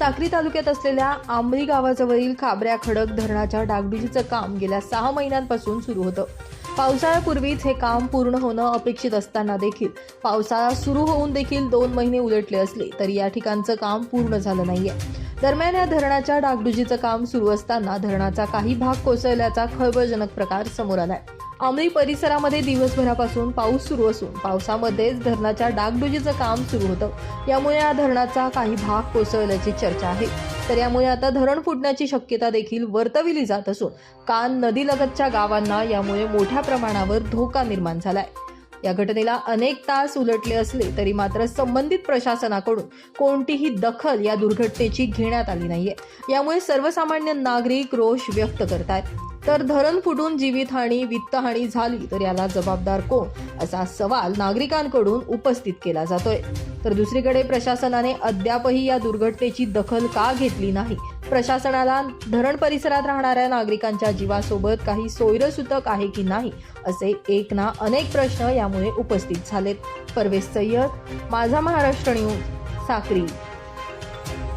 साक्री तालुक्यात असलेल्या आंबरी गावाजवळील खाबऱ्या खडक धरणाच्या डागडुजीचं काम गेल्या सहा महिन्यांपासून सुरू होतं. पावसाळ्यापूर्वीच हे काम पूर्ण होणं अपेक्षित असताना देखील पावसाळा सुरू होऊन देखील दोन महिने उलटले असले तरी या ठिकाणचं काम पूर्ण झालं नाहीये. दरम्यान या धरणाच्या डागडुजीचं काम सुरू असताना धरणाचा काही भाग कोसळल्याचा खळबळजनक प्रकार समोर आलाय. आमळी परिसरामध्ये दिवसभरापासून पाऊस सुरू असून पावसामध्येच धरणाच्या डागडुजीचं काम सुरू होतं. यामुळे या धरणाचा काही भाग कोसळल्याची चर्चा आहे. तर यामुळे आता धरण फुटण्याची शक्यता देखील वर्तविली जात असून कान नदीलगतच्या गावांना यामुळे मोठ्या प्रमाणावर धोका निर्माण झालाय. या घटनेला अनेक तास उलटले असले तरी मात्र संबंधित प्रशासनाकडून कोणतीही दखल या दुर्घटनेची घेण्यात आली नाहीये. यामुळे सर्वसामान्य नागरिक रोष व्यक्त करतायत. तर धरण फुटून जीवितहानी वित्तहानी झाली तर याला जबाबदार कोण? असा सवाल नागरिकांकडून उपस्थित केला जातोय. तर दुसरीकडे प्रशासनाने अद्यापही या दुर्घटनेची दखल का घेतली नाही? प्रशासनाला धरण परिसरात राहणाऱ्या नागरिकांच्या जीवासोबत काही सोयरसूतक आहे की नाही? असे एक ना अनेक प्रश्न यामुळे उपस्थित झालेत. परवेश सय्यद माझा महाराष्ट्र न्यूज साक्री.